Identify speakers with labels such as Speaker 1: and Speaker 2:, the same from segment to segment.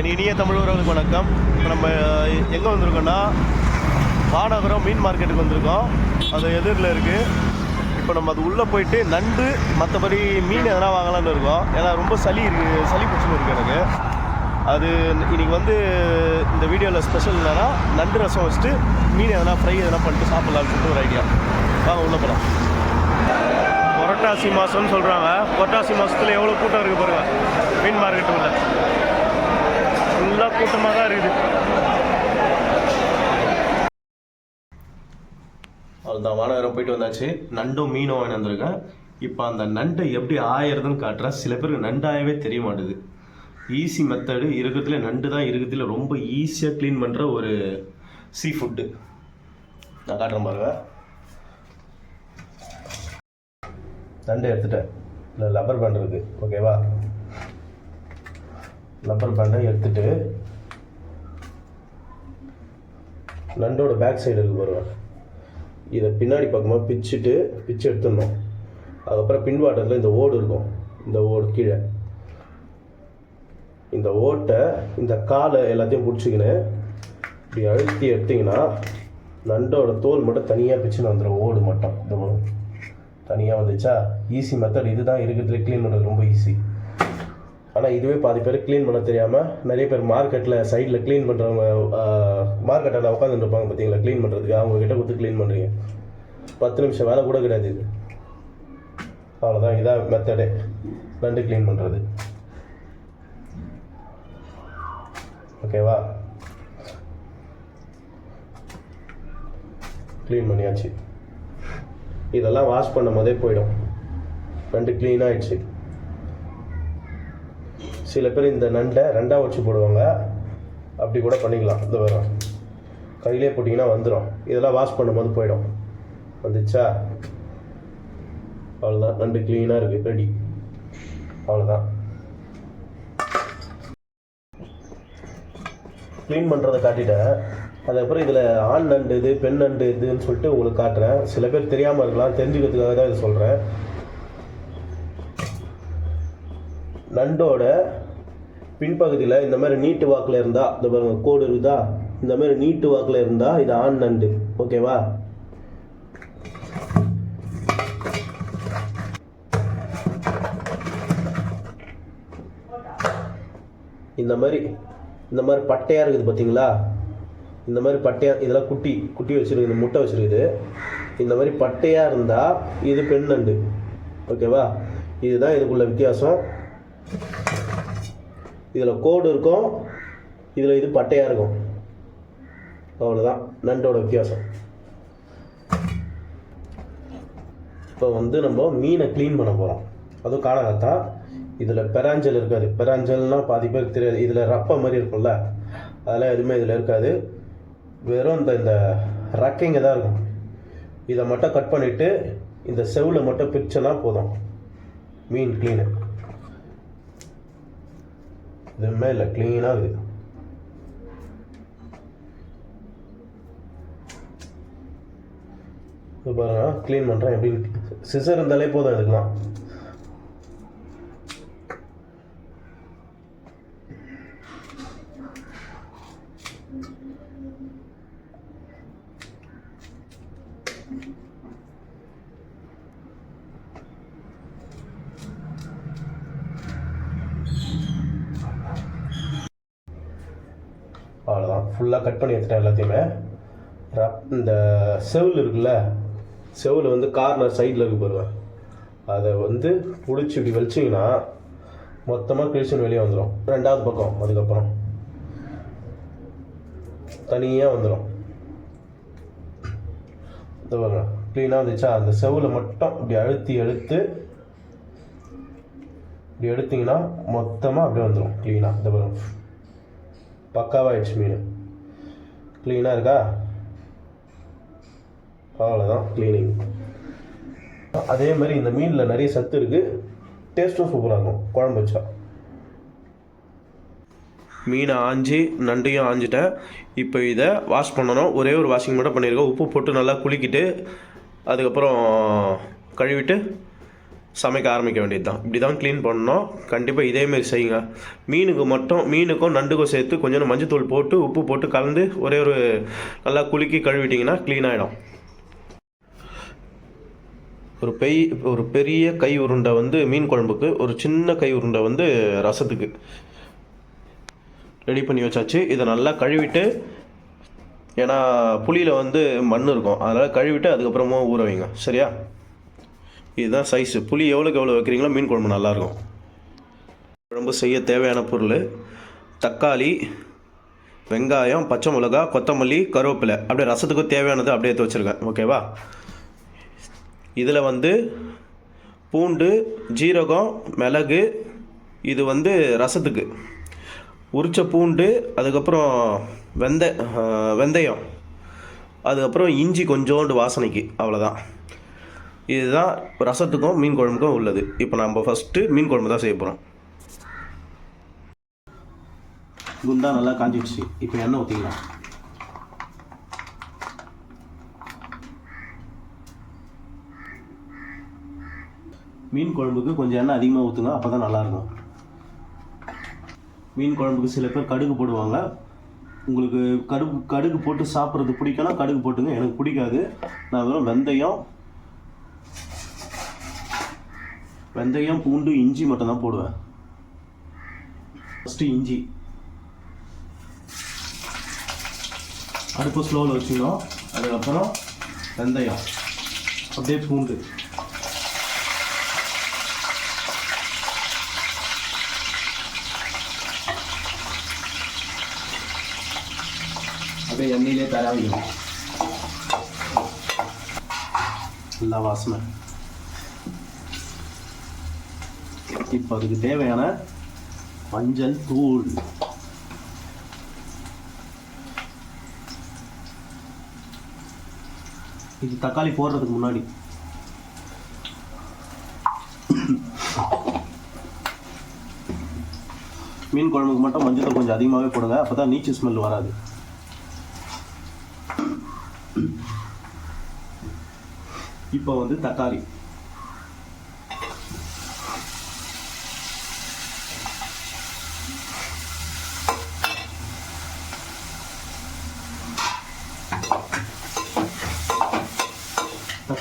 Speaker 1: என் இனிய தமிழ் உறவுகளுக்கு வணக்கம். இப்போ நம்ம எங்கே வந்திருக்கோன்னா மாநகரம் மீன் மார்க்கெட்டுக்கு வந்திருக்கோம். அது எதிரில் இருக்குது இப்போ நம்ம அது உள்ளே போயிட்டு நண்டு மற்றபடி மீன் எதனா வாங்கலாம்னு இருக்கோம். ஏன்னா ரொம்ப சளி இருக்குது சளி பிடிச்சின்னு இருக்குது எனக்கு. அது இன்றைக்கி வந்து இந்த வீடியோவில் ஸ்பெஷல் என்னன்னா நண்டு ரசம் வச்சுட்டு மீன் எதனா ஃப்ரை எதனா பண்ணிட்டு சாப்பிட்லான்னு சொல்லிட்டு ஒரு ஐடியா வாங்க உள்ளே போகலாம் புரட்டாசி மாதம்னு சொல்கிறாங்க புரட்டாசி மாதத்தில் எவ்வளோ கூட்டம் இருக்குது பாருங்கள் மீன் மார்க்கெட்டு உள்ள ஃபுல்லாக கூட்டமாக தான் இருக்குது. அதுதான் வானகரம் போயிட்டு வந்தாச்சு. நண்டும் மீனும் வாங்கி வந்திருக்கேன். இப்போ அந்த நண்டை எப்படி ஆயிருதுன்னு காட்டுறேன் சில பேருக்கு நண்டாயவே தெரிய மாட்டுது. ஈஸி மெத்தடு இருக்கிறதுல நண்டு தான் இருக்கிறதுல ரொம்ப ஈஸியாக க்ளீன் பண்ணுற ஒரு சீ ஃபுட்டு நான் காட்டுறேன் பாருங்க. நண்டு எடுத்துட்டேன். இல்லை லப்பர் பேண்ட் இருக்குது ஓகேவா லப்பர் பேண்டை எடுத்துட்டு நண்டோட பேக் சைடு இருக்கு பாருங்க இதை பின்னாடி பக்கமாக பிச்சுட்டு பிச்சு எடுத்துடணும். அதுக்கப்புறம் பின்வாட்டத்தில் இந்த ஓடு இருக்கும். இந்த ஓடு கீழே. இந்த ஓட்டை இந்த காலை எல்லாத்தையும் பிடிச்சிக்கின்னு இப்படி அழுத்தி எடுத்திங்கன்னா நண்டோட தோல் மட்டும் தனியாக பிச்சுன்னு வந்துடும் ஓடு மட்டும். இந்த வரும் தனியாக வந்துச்சா? ஈஸி மெத்தட் இதுதான் இருக்கிறதுல க்ளீன் பண்ணுறது ரொம்ப ஈஸி ஆனால் இதுவே பாதி பேர் க்ளீன் பண்ண தெரியாமல் நிறைய பேர் மார்க்கெட்டில் சைடில் க்ளீன் பண்ணுறவங்க மார்க்கெட்டில் உட்காந்துட்டு இருப்பாங்க பார்த்தீங்களா? க்ளீன் பண்ணுறதுக்கு அவங்கக்கிட்ட கொடுத்து க்ளீன் பண்ணுறீங்க பத்து நிமிஷம் வேலை கூட கிடையாது இது. அவ்வளோதான் இதான் மெத்தடே நண்டு க்ளீன் பண்ணுறது ஓகேவா க்ளீன் பண்ணியாச்சு. இதெல்லாம் வாஷ் பண்ணும் போதே போயிடும். நண்டு க்ளீன் ஆயிடுச்சு. சில பேர் இந்த நண்டை ரெண்டாக வச்சு போடுவாங்க. அப்படி கூட பண்ணிக்கலாம் இந்த வரும் கையிலே போட்டிங்கன்னா வந்துடும் இதெல்லாம் வாஷ் பண்ணும்போது போயிடும். வந்துச்சா? அவ்வளோதான் நண்டு க்ளீனாக இருக்குது ரெடி அவ்வளோதான் க்ளீன் பண்ணுறதை காட்டிட்டேன். அதுக்கப்புறம் இதில் ஆண் நண்டு இது பெண் நண்டு இதுன்னு சொல்லிட்டு உங்களுக்கு காட்டுறேன். சில பேர் தெரியாமல் இருக்கலாம். தெரிஞ்சுக்கிறதுக்காக தான் இதை சொல்கிறேன் நண்டோட பின்பகுதியில் இந்த மாதிரி நீட்டு வாக்கில் இருந்தால் இந்த பாருங்க கோடு இருக்குதா? இந்த மாதிரி நீட்டு வாக்கில் இருந்தால் இது ஆண் நண்டு. ஓகேவா இந்த மாதிரி இந்த மாதிரி பட்டையாக இருக்குது பார்த்தீங்களா இந்த மாதிரி பட்டையாக இதெல்லாம் குட்டி குட்டி வச்சுருக்குது முட்டை வச்சுருக்குது. இந்த மாதிரி பட்டையாக இருந்தால் இது பெண் நண்டு. ஓகேவா இதுதான் இதுக்குள்ள வித்தியாசம். இதில் கோடு இருக்கும். இதில் இது பட்டையாக இருக்கும். அவ்வளோதான் நண்டோட வித்தியாசம். இப்போ வந்து நம்ம மீனை க்ளீன் பண்ண போகிறோம் அதுவும் காணகத்தா இதில் பெராஞ்சல் இருக்காது. பெராஞ்சல்னால் பாதி பேருக்கு தெரியாது. இதில் ரப்பை மாதிரி இருக்கும்ல. அதெல்லாம் எதுவுமே இதில் இருக்காது. வெறும் இந்த இந்த ரக்கைங்க தான் இருக்கும். இதை மட்டும் கட் பண்ணிவிட்டு இந்த செவில் மட்டும் பிரிச்சனா போதும். மீன் க்ளீனு எதுவுமே இல்லை க்ளீனாக இருக்குது. இது பாருங்க க்ளீன் பண்ணுறேன் எப்படி சிசர் இருந்தாலே போதும் இதுக்கெலாம் அவ்வளோதான் ஃபுல்லாக கட் பண்ணி எடுத்துட்டேன் எல்லாத்தையுமே. ரப் இந்த செவில் இருக்குல்ல செவில் வந்து கார்னர் சைடில் இருக்கு போடுவேன் அதை வந்து பிடிச்சி இப்படி வலிச்சிங்கன்னா மொத்தமாக கிழிச்சுன்னு வெளியே வந்துடும் ரெண்டாவது பக்கம் அதுக்கப்புறம். தனியாக வந்துடும் இந்த பாருங்க க்ளீனாக வந்துச்சா? அந்த செவில் மட்டும் இப்படி அழுத்தி எடுத்து இப்படி எடுத்தீங்கன்னா மொத்தமாக அப்படியே வந்துடும் க்ளீனாக இந்த பாருங்க. பக்காவாகிடுச்சு மீன். க்ளீனாக இருக்கா? அவ்வளோதான் க்ளீனிங் அதே மாதிரி இந்த மீனில் நிறைய சத்து இருக்குது டேஸ்ட்டும் சூப்பராக இருக்கும் குழம்பு வச்சா. மீனை ஆஞ்சி நண்டையும் ஆஞ்சிட்டேன். இப்போ இதை வாஷ் பண்ணணும். ஒரே ஒரு வாஷிங் மட்டும் பண்ணியிருக்கேன் உப்பு போட்டு நல்லா குளிக்கிட்டு அதுக்கப்புறம் கழுவிட்டு சமைக்க ஆரம்பிக்க வேண்டியது தான் இப்படி தான் க்ளீன் பண்ணோம் கண்டிப்பாக இதேமாரி செய்யுங்க. மீனுக்கு மட்டும் மீனுக்கும் நண்டுக்கும் சேர்த்து கொஞ்சம் மஞ்சத்தூள் போட்டு உப்பு போட்டு கலந்து ஒரே ஒரு நல்லா குலுக்கி கழுவிட்டிங்கன்னா க்ளீன் ஆகிடும் ஒரு பெய் ஒரு பெரிய கை உருண்டை வந்து மீன் குழம்புக்கு ஒரு சின்ன கை உருண்டை வந்து ரசத்துக்கு ரெடி பண்ணி வச்சாச்சு. இதை நல்லா கழுவிட்டு ஏன்னா புளியில் வந்து மண் இருக்கும். அதனால் கழுவிட்டு அதுக்கப்புறமா ஊற வைங்க. சரியா? இதுதான் சைஸு புளி எவ்வளோக்கு எவ்வளோ வைக்கிறீங்களோ மீன் குழம்பு நல்லாயிருக்கும். குழம்பு செய்ய தேவையான பொருள் தக்காளி வெங்காயம் பச்சை மிளகா கொத்தமல்லி கருவேப்பிலை. அப்படியே ரசத்துக்கு தேவையானது அப்படியே எடுத்து வச்சுருக்கேன். ஓகேவா இதில் வந்து பூண்டு ஜீரகம் மிளகு இது வந்து ரசத்துக்கு. உரிச்ச பூண்டு அதுக்கப்புறம் வெந்த வெந்தயம். அதுக்கப்புறம் இஞ்சி கொஞ்சோண்டு வாசனைக்கு அவ்வளோதான் இதுதான் ரசத்துக்கும் மீன் குழம்புக்கும் உள்ளது. இப்போ நம்ம ஃபஸ்ட்டு மீன் குழம்பு தான் செய்ய போகிறோம் குண்டா நல்லா காஞ்சிடுச்சு. இப்போ எண்ணெய் ஊற்றிக்கலாம் மீன் குழம்புக்கு கொஞ்சம் எண்ணெய் அதிகமாக ஊற்றுங்க அப்போ தான் நல்லாயிருக்கும் மீன் குழம்புக்கு சில பேர் கடுகு போடுவாங்க. உங்களுக்கு கடுகு கடுகு போட்டு சாப்பிட்றது பிடிக்கலாம் கடுகு போட்டுங்க. எனக்கு பிடிக்காது. நான் வெறும் வெந்தயம் வெந்தயம் பூண்டு இஞ்சி மட்டும் தான் போடுவேன். ஃபஸ்ட்டு இஞ்சி. அடுப்பு ஸ்லோவில் வச்சுக்கணும். அதுக்கப்புறம் வெந்தயம். அப்படியே பூண்டு. அப்படியே எண்ணெயிலே தராவிக்கணும் நல்லா வாசனை. இப்போ அதுக்கு தேவையான மஞ்சள் தூள். இது தக்காளி போடுறதுக்கு முன்னாடி. மீன் குழம்புக்கு மட்டும் மஞ்சள் கொஞ்சம் அதிகமாகவே போடுங்க. அப்போ தான் நீச்சு ஸ்மெல் வராது. இப்போ வந்து தக்காளி.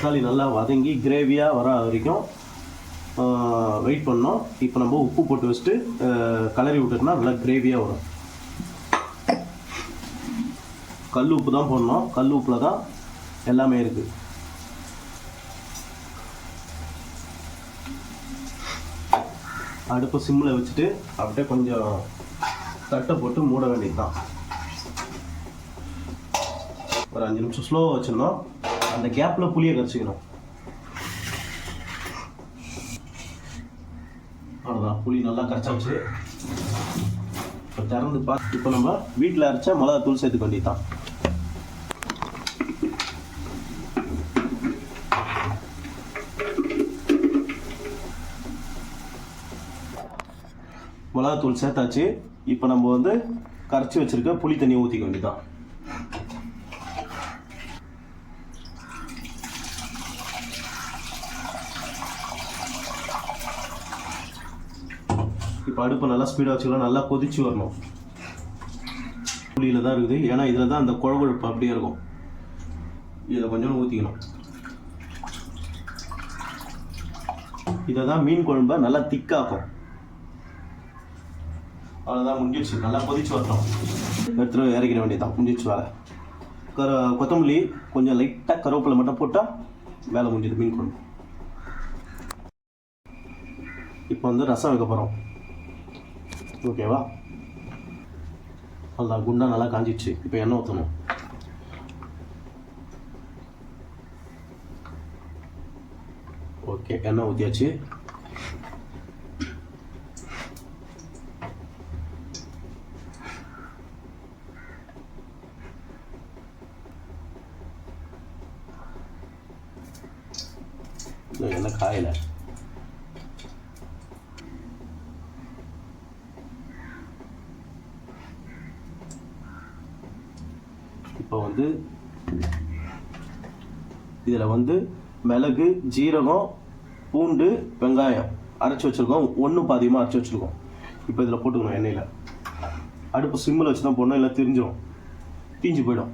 Speaker 1: தக்காளி நல்லா வதங்கி கிரேவியாக வர வரைக்கும் வெயிட் பண்ணோம். இப்போ நம்ம உப்பு போட்டு வச்சுட்டு கலரி விட்டுட்டோம்னா நல்லா கிரேவியாக வரும். கல் உப்பு தான் போடணும். கல் உப்பில் தான் எல்லாமே இருக்குது அடுப்பு சிம்மில் வச்சுட்டு அப்படியே கொஞ்சம் தட்டை போட்டு மூட வேண்டியது தான் ஒரு அஞ்சு நிமிஷம் ஸ்லோவாக வச்சிருந்தோம். அந்த கேப்பில் புளியை கரைச்சிக்கணும் அவ்வளோதான் புளி நல்லா கரைச்சாச்சு. இப்போ திறந்து பார்த்து இப்போ நம்ம வீட்டில் அரைச்ச மிளகா தூள் சேர்த்துக்க வேண்டியது தான் மிளகாத்தூள் சேர்த்தாச்சு. இப்போ நம்ம வந்து கரைச்சி வச்சிருக்க புளி தண்ணியை ஊற்றிக்க வேண்டியதான் இப்போ அடுப்பை நல்லா ஸ்பீடாக வச்சுக்கலாம். நல்லா கொதிச்சு வரணும். புளியில் தான் இருக்குது. ஏன்னா இதில் தான் அந்த குழகுழப்பு அப்படியே இருக்கும். இதை கொஞ்சம் ஊற்றிக்கணும் இதை தான் மீன் குழம்பு நல்லா திக்காக்கும். அவ்வளோதான் முடிஞ்சிடுச்சு. நல்லா கொதிச்சு வரணும் எடுத்துட்டு இறக்கிட வேண்டியதான் முடிஞ்சிச்சு வேலை. கர கொத்தமல்லி கொஞ்சம் லைட்டாக கருவேப்பிலை மட்டும் போட்டால் வேலை முடிஞ்சது மீன் குழம்பு. இப்போ வந்து ரசம் வைக்க போகிறோம் ஓகேவா அவ்வளோதான் குண்டா நல்லா காஞ்சிடுச்சு இப்போ எண்ணெய் ஊற்றணும் ஓகே எண்ணெய் ஊற்றியாச்சு இன்னும் எண்ணெய் காயலை இப்போ வந்து இதில் வந்து மிளகு ஜீரகம் பூண்டு வெங்காயம் அரைச்சி வச்சுருக்கோம். ஒன்று பாதியமாக அரைச்சி வச்சுருக்கோம். இப்போ இதில் போட்டுக்கணும் எண்ணெயில். அடுப்பு சிம்மில் வச்சு தான் போடணும் இல்லை தெரிஞ்சிடும் தீஞ்சு போயிடும்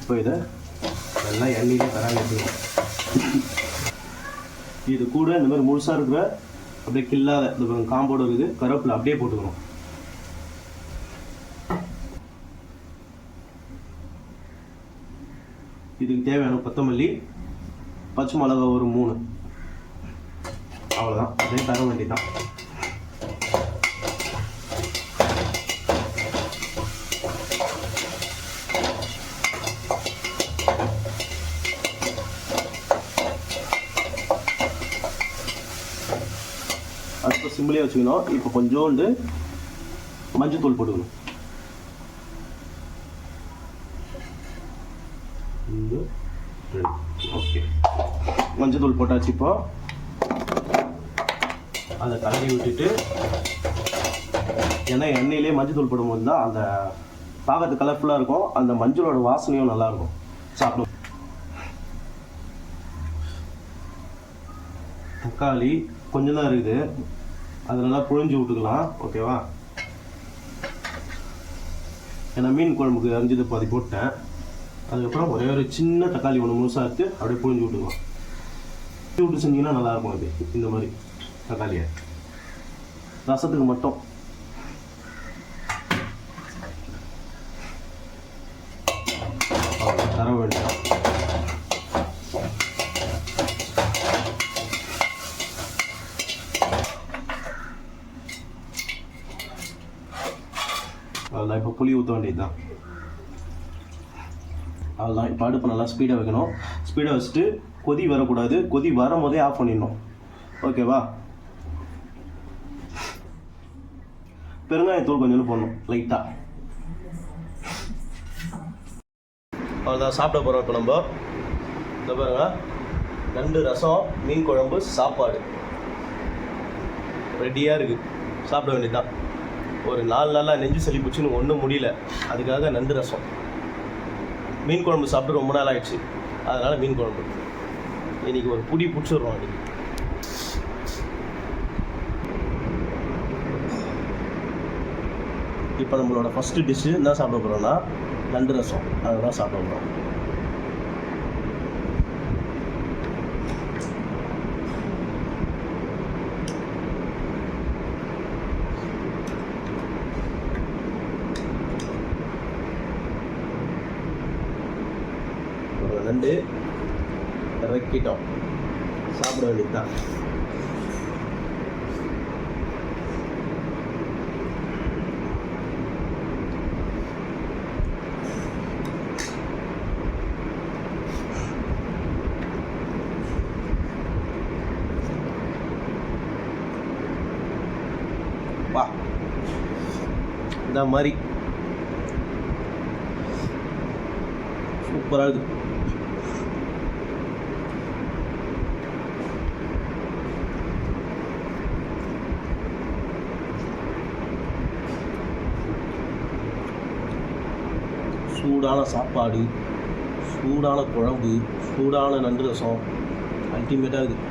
Speaker 1: இப்போ இதை நல்லா எண்ணெயில் தராங்க இது கூட இந்த மாதிரி முழுசாக இருக்கிற அப்படியே கில்லாத இந்த பாருங்க, காம்போடு இருக்குது. கருவேப்பில் அப்படியே போட்டுக்கணும். இதுக்கு தேவையான கொத்தமல்லி பச்சை மிளகா ஒரு மூணு. அவ்வளோதான் அதே தர வேண்டியதான் அடுத்த சிம்பிளே வச்சுக்கணும். இப்போ கொஞ்சோண்டு மஞ்சத்தூள் போட்டுக்கணும். ஓகே மஞ்சத்தூள் போட்டாச்சு இப்போ. அதை கலரி விட்டுட்டு ஏன்னா எண்ணெயிலே மஞ்சத்தூள் போடும்போது தான் அந்த பார்க்கறது கலர்ஃபுல்லாக இருக்கும். அந்த மஞ்சளோட வாசனையும் நல்லாயிருக்கும் சாப்பிடும். தக்காளி கொஞ்சம் தான் இருக்குது. அது நல்லா புழிஞ்சு விட்டுக்கலாம். ஓகேவா? ஏன்னா மீன் குழம்புக்கு அரிஞ்சது பாதி போட்டேன். அதுக்கப்புறம் ஒரே ஒரு சின்ன தக்காளி ஒன்று முழுசாக எடுத்து அப்படியே புழிஞ்சு விட்டுக்கலாம். புழிஞ்சு விட்டு செஞ்சீங்கன்னா நல்லா இருக்கும் இந்த மாதிரி தக்காளியை. ரசத்துக்கு மட்டும். தர வேண்டும் அதெல்லாம் இப்போ புளி ஊற்ற வேண்டியது தான் அதெல்லாம் இப்போ அடுப்பு நல்லா ஸ்பீடாக வைக்கணும். ஸ்பீடாக வச்சுட்டு கொதி வரக்கூடாது. கொதி வரும் போதே ஆஃப் பண்ணிடணும் ஓகேவா பெருங்காயத்தூள் கொஞ்சம் போடணும். லைட்டாக அவ்வளோதான் சாப்பிட போகிறோம் இப்போ நம்ம. இந்த பாருங்க. நண்டு ரசம் மீன் குழம்பு சாப்பாடு. ரெடியாக இருக்குது சாப்பிட வேண்டியதுதான். ஒரு நாலு நாளாக நெஞ்சு சளி பிடிச்சின்னு ஒன்றும் முடியல. அதுக்காக நண்டு ரசம். மீன் குழம்பு சாப்பிட்டு ரொம்ப நாள் ஆயிடுச்சு. அதனால் மீன் குழம்பு. இன்றைக்கி ஒரு புடி பிடிச்சிடுறோம் அன்றைக்கி இப்போ நம்மளோட ஃபஸ்ட்டு டிஷ்ஷு என்ன சாப்பிட போகிறோம்னா நண்டு ரசம். அதை தான் சாப்பிட போகிறோம் ஒரு நண்டு இறக்கிட்டோம். சாப்பிட வேண்டியதுதான். இந்த மாதிரி. சூப்பராக இருக்குது சூடான சாப்பாடு சூடான குழம்பு சூடான நண்டு ரசம். அல்டிமேட்டாக இருக்குது.